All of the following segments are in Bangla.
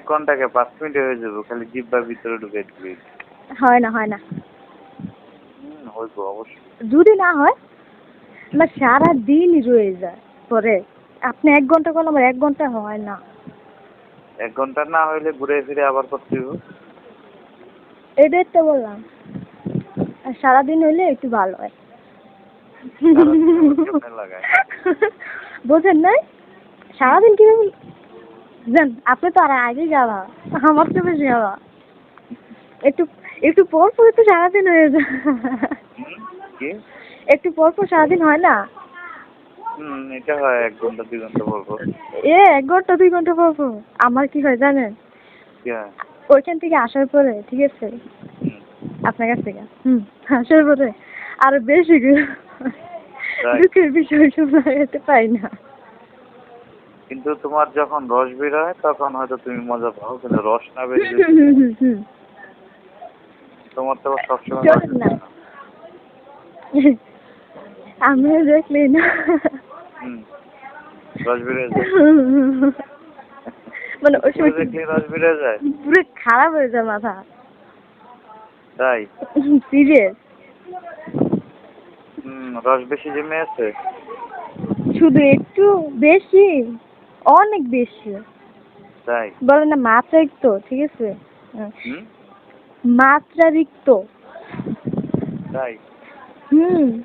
এক ঘন্টাকে পাঁচ মিনিটে হয়ে যাবে খালি জিব্বার ভিতরে ঢুকে দিবি হয় না হয় না। হইব অবশ্যই। যদি না হয় আমার সারা দিনই রয়ে যায়। পরে আপনি এক ঘণ্টা করলে আমার এক ঘণ্টা হয় না। এক ঘণ্টা না হইলে ঘুরে ফিরে আবার করতে হইব। এটাই তো বললাম। আর সারাদিন হইলে একটু ভালো হয়? বোঝেন নাই? সারাদিন কীভাবে জান আপনি তো আর আগে যাওয়া আমার তো বেশি যাওয়া। একটু একটু পর পর তো সারাদিন হয়ে যায়। একটু পর পর সারাদিন হয় না? এটা হয় এক ঘণ্টা দুই ঘণ্টা বলব এ এক ঘণ্টা দুই ঘণ্টা পর পর। আমার কি হয় জানেন? ওইখান থেকে আসার পরে ঠিক আছে? আপনার কাছ থেকে হুম আসার পরে। আরও বেশি দুঃখের বিষয় শোনাতে পাই না। কিন্তু তোমার যখন রস বের হয় তখন হয়তো তুমি মজা পাও কিন্তু রস না বের। তোমার তো সবসময়। আমিও দেখলি না। রস বের যায়। মানে ওই পুরো সময় দেখলে রস বের যায়? পুরো খারাপ হয়ে যায় মাথা। তাই? সিরিয়াস হুম রস বেশি জমে আছে? শুধু একটু বেশি। অনেক বেশি। তাই? বলে না মাত্রারিক্ত ঠিক আছে? মাত্রারিক্ত তাই? হুম।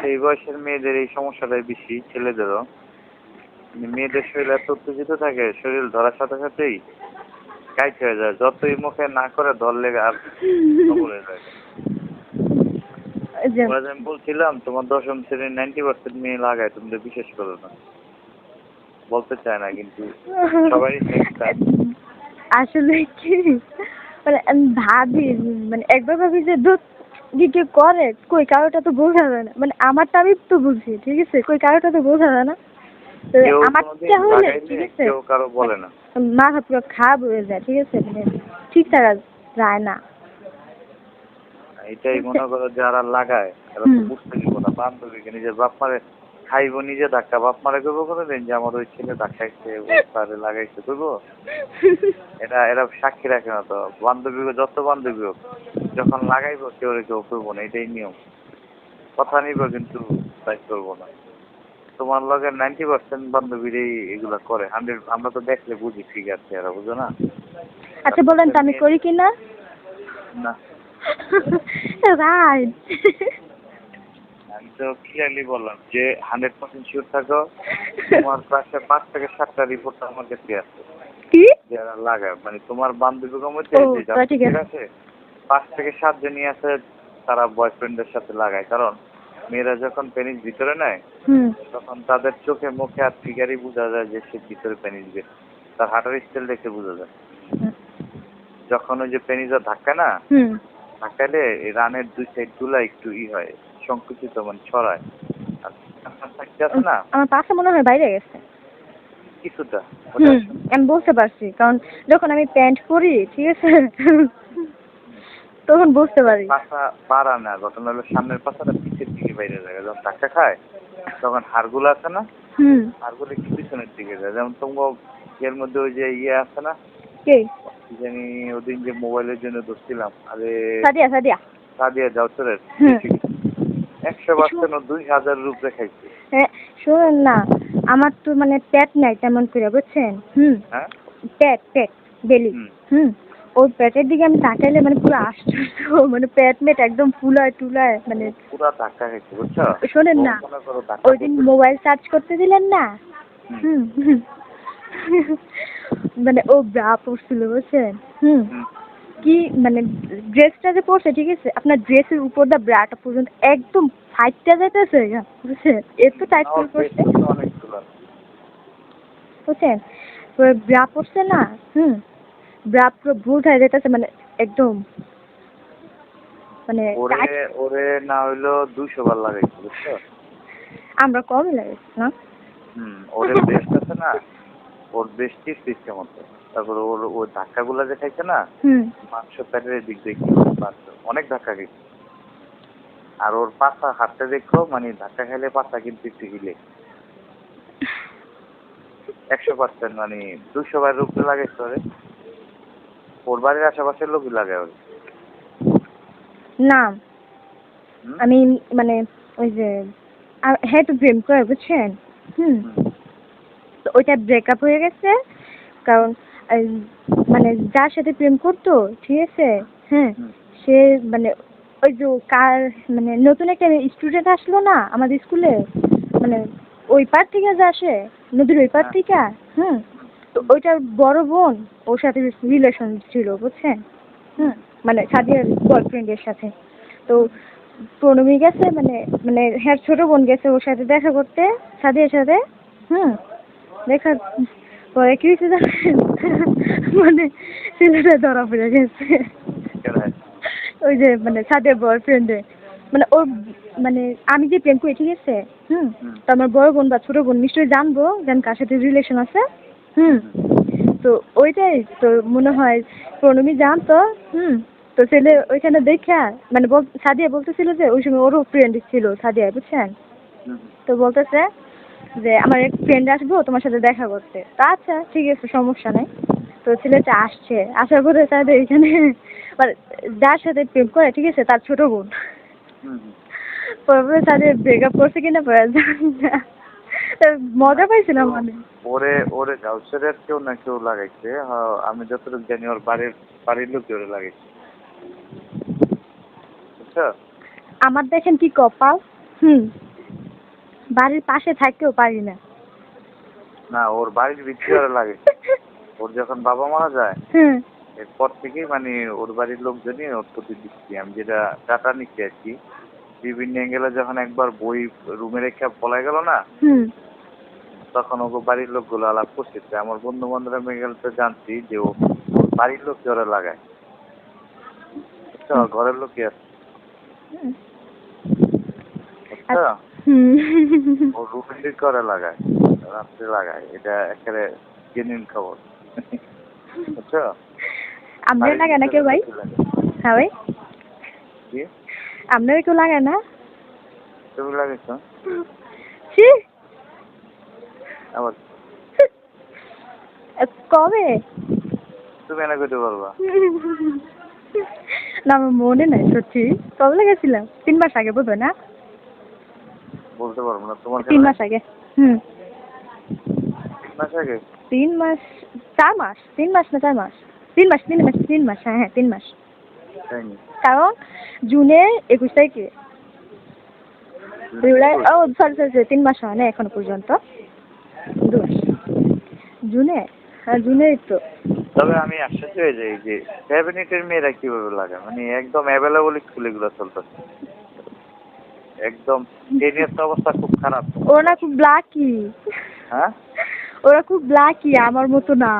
সেই বয়সের মেয়েদের এই সমস্যাটাই বেশি ছেলেদেরও। মানে মেয়েদের শরীর এত উত্তেজিত থাকে শরীর ধরার সাথে সাথেই কাইট হয়ে যায়। যতই মুখে না করে ধরলে আর হয়ে যায়। আমি বলছিলাম তোমার দশম শ্রেণির নাইনটি পার্সেন্ট মেয়ে লাগায় তুমি তো বিশেষ করো না। বলতে চায় না কিন্তু সবারই আসলে কি? মানে আমি ভাবি মানে একবার ভাবি যে দুধ কি করে? কই কারোটা তো বোঝা যায় না। মানে আমারটা আমি তো বুঝি ঠিক আছে? কই কারোটা তো বোঝা যায় না। আমারটা হলে ঠিক আছে? কেউ কারও বলে না। মাথা পুরো খারাপ হয়ে যায় ঠিক আছে? মানে ঠিক থাকা যায় না। এটাই মনে করো যারা লাগায় তারা তো বুঝতে না বান্ধবীকে নিজের বাপ মারে খাইবো নিজে ধাক্কা বাপ মারে করব কোনোদিন যে আমার ওই ছেলে ধাক্কাইছে ও তারে লাগাইছে করব এটা এরা সাক্ষী রাখে না তো বান্ধবী হোক যত বান্ধবী হোক যখন লাগাইবো কেউ কেউ করব না এটাই নিয়ম। কথা নিব কিন্তু তাই করব না। তোমার লগে নাইনটি পার্সেন্ট বান্ধবীরাই এগুলা করে হান্ড্রেড আমরা তো দেখলে বুঝি ঠিক আছে এরা বুঝো না? আচ্ছা বলেন তো আমি করি কি না। না রাইট আমি তো ক্লিয়ারলি বললাম যে হান্ড্রেড পার্সেন্ট শিওর থাকো। তোমার পাশে পাঁচ থেকে সাতটা রিপোর্ট আমার কাছে আছে। কি? যারা লাগায় মানে তোমার যারা ঠিক আছে। পাঁচ থেকে সাতজনই আছে তারা বয়ফ্রেন্ডের সাথে লাগায়। কারণ মেয়েরা যখন পেনিস ভিতরে নেয় তখন তাদের চোখে মুখে আর ফিগারই বোঝা যায় যে সে ভিতরে পেনিস বের তার হাঁটার স্টাইল দেখে বোঝা যায়। যখন ওই যে পেনিসের ধাক্কা না ধাক্কালে রানের দুই সাইডগুলা একটু ই হয়। সংকুচিত মানে ছড়ায়। না? আমার পাশে মনে হয় বাইরে গেছে। কিছুটা। আমি বুঝতে পারছি কারণ যখন আমি প্যান্ট পরি ঠিক আছে তখন বুঝতে পারি। পাশা না ঘটনা হলো সামনের পাশাটা পিছের দিকে বাইরে যায় যখন ধাক্কা খায় তখন হাড়গুলো আছে না? হুম। হাড়গুলো একটু পিছনের দিকে যায়। যেমন তোমার এর মধ্যে ওই যে ইয়ে আছে না? কে? জানি ওদিন যে মোবাইলের জন্য দোষছিলাম আরে সাদিয়া সাদিয়া। সাদিয়া যাওচরের হুম। একশো পার্সেন্ট দুই হাজার রুপে খাইছে। শোনেন না আমার তো মানে পেট নাই তেমন করে বুঝছেন? হুম হ্যাঁ? পেট পেট বেলি। হুম। ওই পেটের দিকে আমি তাকাইলে মানে পুরো আশ্চর্য মানে পেট মেট একদম ফুলায় টুলায় মানে পুরা ধাক্কা খাইছে বুঝছ? শোনেন না, ওই দিন মোবাইল চার্জ করতে দিলেন না? হুম। মানে ও ব্রা পরছিল বুঝছেন? হুম। কি মানে ড্রেসটা যে পরছে ঠিক আছে? আপনার ড্রেসের উপর দা ব্রাটা পর্যন্ত একদম ফাইটটা যাইতেছে। বুঝছেন? এত টাইট করে পরছে। বুঝছেন? ব্রা পরছে না হুম? ব্রা পুরো ভুল হয়ে যাইতেছে মানে একদম। মানে ওরে ওরে না হইল দুইশো বার লাগাইছে বুঝছ? আমরা কমই লাগেছে না? হুম ওরে আছে না? ওর বেস্টই সিস্টেম আছে তারপরে ওর ওই ধাক্কাগুলো যে খাইছে না মাংস প্যাটের দিক দিয়ে অনেক ধাক্কা খাইছে। আর ওর পাতা হাঁটতে দেখো মানে ধাক্কা খাইলে পাতা কিন্তু একটু হিলে। একশো পার্সেন্ট মানে দুশো বারের উপরে লাগাইছে ওরে ওর বাড়ির আশেপাশের লোকই লাগে ওরে না? আমি মানে ওই যে হ্যাঁ তো প্রেম করে বুঝছেন? হুম। তো ওইটা ব্রেকআপ হয়ে গেছে। কারণ মানে যার সাথে প্রেম করতো ঠিক আছে? হ্যাঁ সে মানে ওই যে কার মানে নতুন একটা স্টুডেন্ট আসলো না আমাদের স্কুলে মানে ওই পার থেকে যে আসে? নদীর ওই পার হ্যাঁ। থেকে? হুম। তো ওইটার বড় বোন ওর সাথে রিলেশন ছিল বুঝছেন? হুম মানে সাদিয়ার বয়ফ্রেন্ডের সাথে। তো প্রণমী গেছে মানে মানে হ্যাঁ ছোট বোন গেছে ওর সাথে দেখা করতে সাদিয়ার সাথে। হুম। দেখা হয়েছে মানে ছেলেটা ধরা পড়ে গেছে। ওই যে মানে সাদিয়ার বয়ফ্রেন্ডে মানে ওর মানে আমি যে প্রেম করি ঠিক আছে? হুম। তো আমার বড় বোন বা ছোট বোন নিশ্চয়ই জানব যেন কার সাথে রিলেশন আছে। হুম? তো ওইটাই তো মনে হয় প্রণমী জানতো হুম? তো ছেলে ওইখানে দেখা মানে সাদিয়া বলতেছিল যে ওই সময় ওরও ফ্রেন্ড ছিল সাদিয়া বুঝছেন? তো বলতেছে যে আমার এক ফ্রেন্ড আসব তোমার সাথে দেখা করতে। তা আচ্ছা ঠিক আছে সমস্যা নাই। তো ছেলেটা আসছে। আসার পরে তাদের এখানে মানে যার সাথে প্রেম করে ঠিক আছে তার ছোট বোন। হুম, হুম। পরে তাদের ব্রেকআপ করছে কিনা পরে মজা পাইছিলাম মানে? ওরে ওরে গাউসের কেউ না কেউ লাগাইছে। আমি যতটুকু জানি ওর বাড়ির বাড়ির লোক ওরে লাগাইছে। বুঝছ? আমার দেখেন কি কপাল। হুম। বাড়ির পাশে থাকতেও পারি না। না ওর বাড়ির ভিতরে লাগাইছে ওর যখন বাবা মারা যায় হুম। এরপর থেকেই মানে ওর বাড়ির লোকজনই ওর প্রতি দৃষ্টি। আমি যেটা ডাটা নিচ্ছি আর কি বিভিন্ন অ্যাঙ্গেলে যখন একবার বই রুমে রেখে পলাই গেল না তখন ওকে বাড়ির লোকগুলো আলাপ করছে। আমার বন্ধু বান্ধবরা মেয়ে গেলে তো জানছি যে ও বাড়ির লোক ওরা লাগায়। বুঝছ ঘরের লোকই আছে। হুম। ও রুমের করে লাগায় রাত্রে লাগায় এটা একেবারে জেনুইন খবর। বুঝছ? আপনার লাগে না কেউ ভাই? হ্যাঁ ভাই? আপনার কেউ লাগে না? তুমি লাগাইছো আবার? কবে? তুমি এনে পারবা। না আমার মনে নাই সত্যি। কবে লেগেছিলাম তিন মাস আগে বোধ না? বলতে পারব না তোমার তিন মাস আগে হুম। তিন মাস আগে? তিন মাস চার মাস তিন মাস না চার মাস? তিন মাস তিন মাস তিন মাস হ্যাঁ হ্যাঁ তিন মাস। কারণ জুনে একুশ তারিখে। জুলাই ও সরি সরি সরি তিন মাস হয় না এখনও পর্যন্ত। দু মাস। জুনে হ্যাঁ জুনেই তো। তবে আমি আশ্চর্য হয়ে যাই যে এইটের মেয়েরা কীভাবে লাগায়? মানে একদম অ্যাভেলেবল স্কুল এগুলো চলতেছে। একদম তো অবস্থা খুব খারাপ। ওরা না খুব ব্ল্যাকি হ্যাঁ? ওরা খুব ব্ল্যাকি আমার মতো না।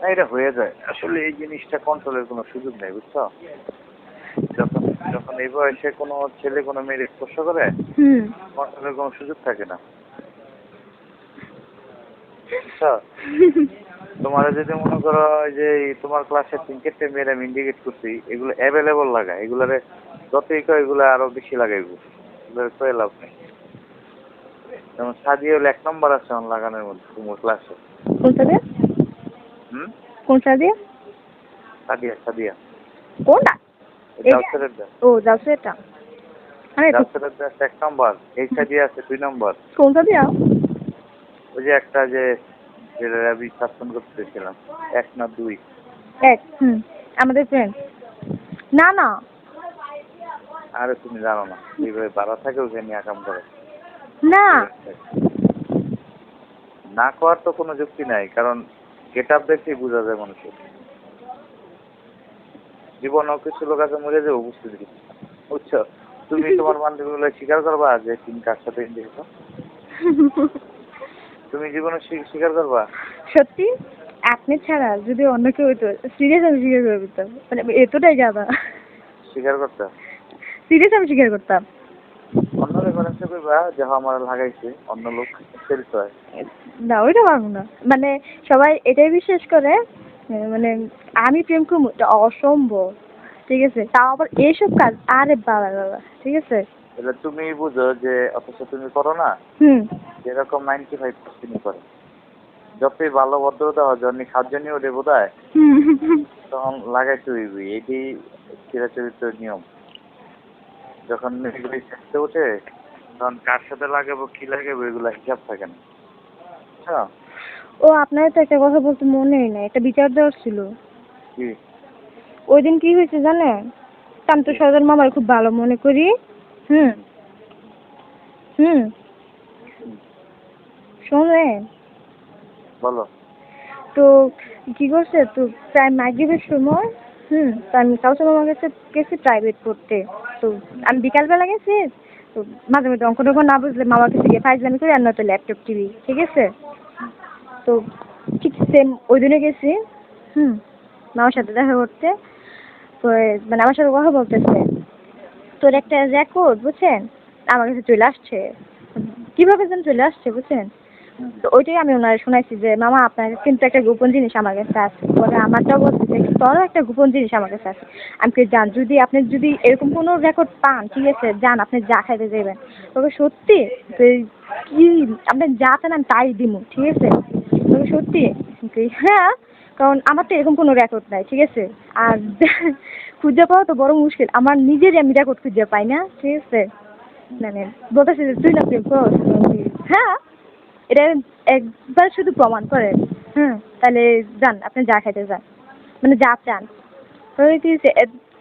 না এটা হয়ে যায়। আসলে এই জিনিসটা কন্ট্রোলের কোনো সুযোগ নেই বুঝছ? যখন যখন এই বয়সে কোনো ছেলে কোনো মেয়ের স্পর্শ করে কন্ট্রোলের কোনো সুযোগ থাকে না। তোমার যদি মনে করো যে তোমার ক্লাসে তিন চারটে মেয়েরা আমি ইন্ডিকেট করছি এগুলো অ্যাভেলেবল লাগায় এগুলারে যতই কয় এগুলো আরও বেশি লাগাইবো এগুলো। কয়ে লাভ নেই। যেমন সাজিয়ে হলে এক নম্বর আছে আমার লাগানোর মধ্যে ক্লাসে কোন সাদিয়া হুম? কোন সাদিয়া সাদিয়া সাদিয়া কোনটা? এটা? জাউসেরের দেশ ও যাও আরে তো এক নম্বর। এই সাদিয়া আছে দুই নম্বর। কোন সাদিয়া ওই যে একটা যে যেটা আমি এক না দুই। এক হুম আমাদের ফ্রেন্ড না না। আরে তুমি জানো না এইভাবে বাড়া থাকে ওখানে আকাম করে। না। না করার তো কোনো যুক্তি নাই কারণ গেট আপ দেখেই বোঝা যায় মানুষের। জীবনেও কিছু লোক আছে মরে যাবে বুঝতে দিচ্ছি বুঝছ? তুমি তোমার বান্ধবী বান্ধবীগুলো স্বীকার করবা যে তুমি কার সাথে দেখছ তুমি জীবনে স্বী- স্বীকার করবা? সত্যি? আপনি ছাড়া যদি অন্য কেউ হতো সিরিয়াস আমি স্বীকার করে দিতাম। মানে এতটাই গাদা স্বীকার করতে? সিরিয়াস আমি স্বীকার করতাম। অন্য রেফারেন্সে যে হ্যাঁ, আমার লাগাইছে অন্য লোক সেলস হয়। না ওইটা পারব না। মানে সবাই এটাই বিশ্বাস করে মানে আমি প্রেম করব এটা অসম্ভব। ঠিক আছে? তাও আবার এইসব কাজ আরে বাবা বাবা ঠিক আছে? তাহলে তুমি বুঝো যে অথচ তুমি করো না হুম। যেরকম নাইনটি ফাইভ পার্সেন্টই করে। যতই ভালো ভদ্রতা হয় যখন খাদ্য নিয়ে ওঠে বোধ হয় তখন লাগাইতে হইবি এটি চিরাচরিত নিয়ম। যখন এগুলো চেষ্টা ওঠে তখন কার সাথে লাগাবো কি লাগাবো এগুলো হিসাব থাকে না? ও আপনার তো একটা কথা বলতে মনেই নাই একটা বিচার দেওয়ার ছিল। কি? ওই দিন কি হয়েছে জানেন? আমি তো সদর মামার খুব ভালো মনে করি। হুম? হুম? শোনেন। বলো। তো কি করছে? তো প্রায় মাগরিবের সময় হুম, তো আমি কাউসার মামার কাছে গেছি প্রাইভেট পড়তে তো আমি বিকালবেলা গেছি, তো মাঝে মাঝে অঙ্ক টঙ্ক না বুঝলে মামার কাছে গিয়ে ফাইজলামি করি আর নয়তো ল্যাপটপ টিভি ঠিক আছে? তো ঠিক সেম ওই দিনে গেছি, হুম, মামার সাথে দেখা করতে। তো মানে আমার সাথে কথা বলতেছে। তোর একটা রেকর্ড বুঝছেন? আমার কাছে চলে আসছে। কীভাবে যেন চলে আসছে, বুঝছেন? ওইটাই আমি ওনারে শোনাইছি যে, মামা, আপনার কিন্তু একটা গোপন জিনিস আমার কাছে আছে। পরে আমারটাও বলছে যে তোরও একটা গোপন জিনিস আমার কাছে আছে। আমি কি যান, যদি আপনি যদি এরকম কোনো রেকর্ড পান, ঠিক আছে, যান, আপনি যা খাইতে যাবেন তবে সত্যি? কি? আপনি যা চান আমি তাই দিব ঠিক আছে? তবে সত্যি? হ্যাঁ কারণ আমার তো এরকম কোনো রেকর্ড নাই, ঠিক আছে? আর খুঁজে পাওয়া তো বড় মুশকিল, আমার নিজেরই আমি রেকর্ড খুঁজে পাই না, ঠিক আছে? মানে বলতেছে যে, তুই না করস হ্যাঁ এটা একবার শুধু প্রমাণ করে হুম তাহলে যান আপনি যা খাইতে যান মানে যা চান। তো কি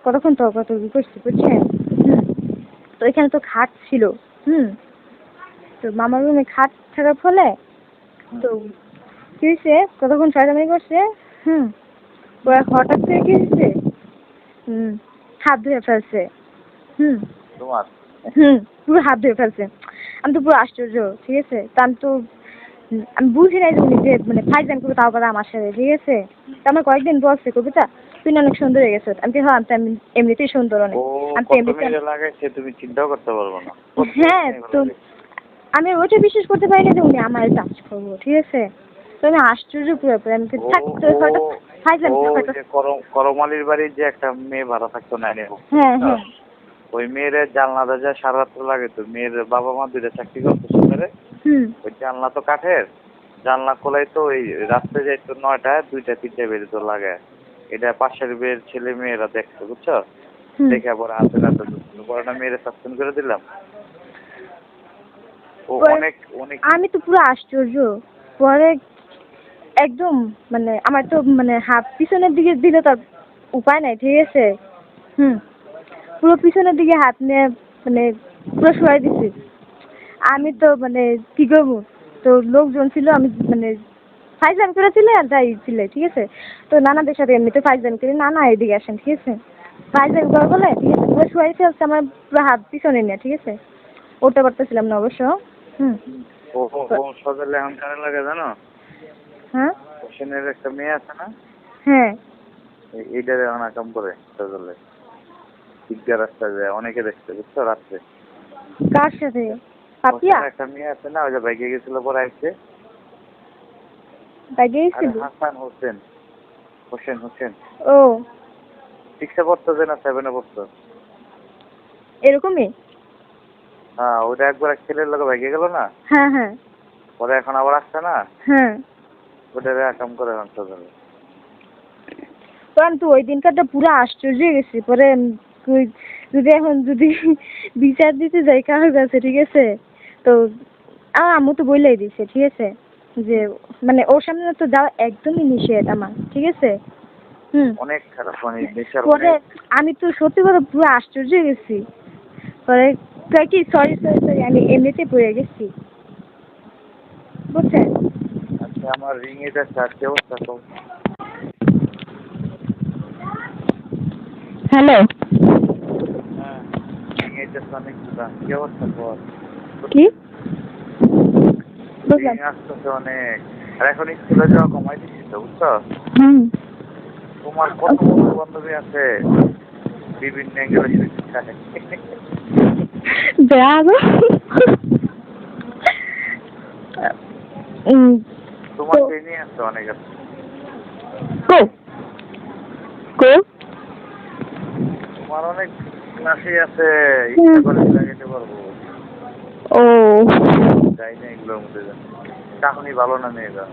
কতক্ষণ তর্কাতর্কি করছি বুঝছেন? তো এখানে তো খাট ছিল হুম। তো মামার রুমে খাট থাকার ফলে তো কি হয়েছে? কতক্ষণ শয়তানি করছে? হুম পরে হঠাৎ করে কি হয়েছে? হুম হাত ধুয়ে ফেলছে। হুম হুম পুরো হাত ধুয়ে ফেলছে। আমি তো পুরো আশ্চর্য ঠিক আছে? তা আমি তো আমি বুঝি নাই তুমি যে মানে ফাইজান করবে তাও আমার সাথে ঠিক আছে? তা আমার কয়েকদিন বলছে কবিতা। তুই অনেক সুন্দর হয়ে গেছো। আমি হ্যাঁ আমি এমনিতেই সুন্দর অনেক। আমি তুমি চিন্তাও করতে পারব না। হ্যাঁ তো আমি ওইটা বিশ্বাস করতে পারি না যে উনি আমার টাচ করব ঠিক আছে? তো আমি আশ্চর্য পুরো পুরো আমি হয়তো ফাইজান করমালির বাড়ির যে একটা মেয়ে ভাড়া থাকতো না হ্যাঁ হ্যাঁ। ওই মেয়ের জানলা দরজা সারা রাত্র লাগে তো। মেয়ের বাবা মা দুইটা চাকরি করতো সুন্দরে ওই জানলা তো কাঠের। জানলা খোলাই তো ওই রাস্তায় যাইতো নয়টায় দুইটা তিনটা বেরিয়ে তো লাগে। এটা পাশের বিয়ের ছেলে মেয়েরা দেখতো বুঝছ? দেখে পরে হাতে রাতে পরে না মেয়েরা সাসপেন্ড করে দিলাম। ও অনেক অনেক আমি তো পুরো আশ্চর্য। পরে একদম মানে আমার তো মানে হাত পিছনের দিকে দিলে তো আর উপায় নাই ঠিক আছে? হুম। পুরো পিছনের দিকে হাত নিয়ে মানে পুরো শোয়াই দিছি। আমি তো মানে কি করব? তো লোকজন ছিল আমি মানে ফাইজান করে ছিল আর যাই ছিল ঠিক আছে? তো নানাদের সাথে এমনিতে ফাইজান করি নানা এদিকে আসেন ঠিক আছে? ফাইজান করা বলে ঠিক আছে পুরো শোয়াই ফেলছে আমার পুরো হাত পিছনে নিয়ে ঠিক আছে? ওটা পারতেছিলাম না অবশ্য হুম। ও ও ও এখন কারে লাগে জানো? হ্যাঁ? হোসেনের একটা মেয়ে আছে না? হ্যাঁ। এই- এইটারে অনা কাম করে সজলে। দিগ্গা রাস্তা যায় অনেকে দেখছে বুঝছ রাত্রে। কার সাথে? পাপিয়া? একটা মেয়ে আছে না ওই যে বাইকে গেছিল পরে আসছে তাই আরে গিয়েছিল হাসান হোসেন। হোসেন হোসেন। ও। সিক্সে পড়তো যে না সেভেনে পড়তো। এরকমই? হ্যাঁ ওটা একবার এক ছেলের লোক বাইকে গেল না? হ্যাঁ হ্যাঁ। পরে এখন আবার আসছে না? হ্যাঁ। ওটারে কাম করে এখন সজলে তো আমি তো ওই দিনকারটা পুরো আশ্চর্য গেছি পরে কই- যদি এখন যদি বিচার দিতে যাই কারোর কাছে ঠিক আছে? তো আমার আম্মু তো বলেই দিছে ঠিক আছে? যে মানে ওর সামনে তো যাওয়া একদমই নিষেধ আমার ঠিক আছে? হুম। অনেক খারাপ মানে পরে আমি তো সত্যি কথা পুরো আশ্চর্য হয়ে গেছি। পরে কয় কি সরি সরি সরি আমি এমনিতে পড়ে গেছি। বুঝছেন? আচ্ছা আমার রিং এটা চার অবস্থা হ্যালো? হ্যাঁ কি অবস্থা তোর? কি? বুঝলাম। আসতেছে অনেক। আর এখন স্কুলে যাওয়া কমাই দিচ্ছি তো বুঝছ? তোমার কত বন্ধু বান্ধবী আছে? বিভিন্ন অ্যাঙ্গেলে শিক্ষায় তোমার তো- আছে অনেক আছে। তোমার অনেক ক্লাসে আছে ইচ্ছা করে লাগে পারব। ও। যাই না এগুলোর মধ্যে। চাহনি ভালো না মেয়েরা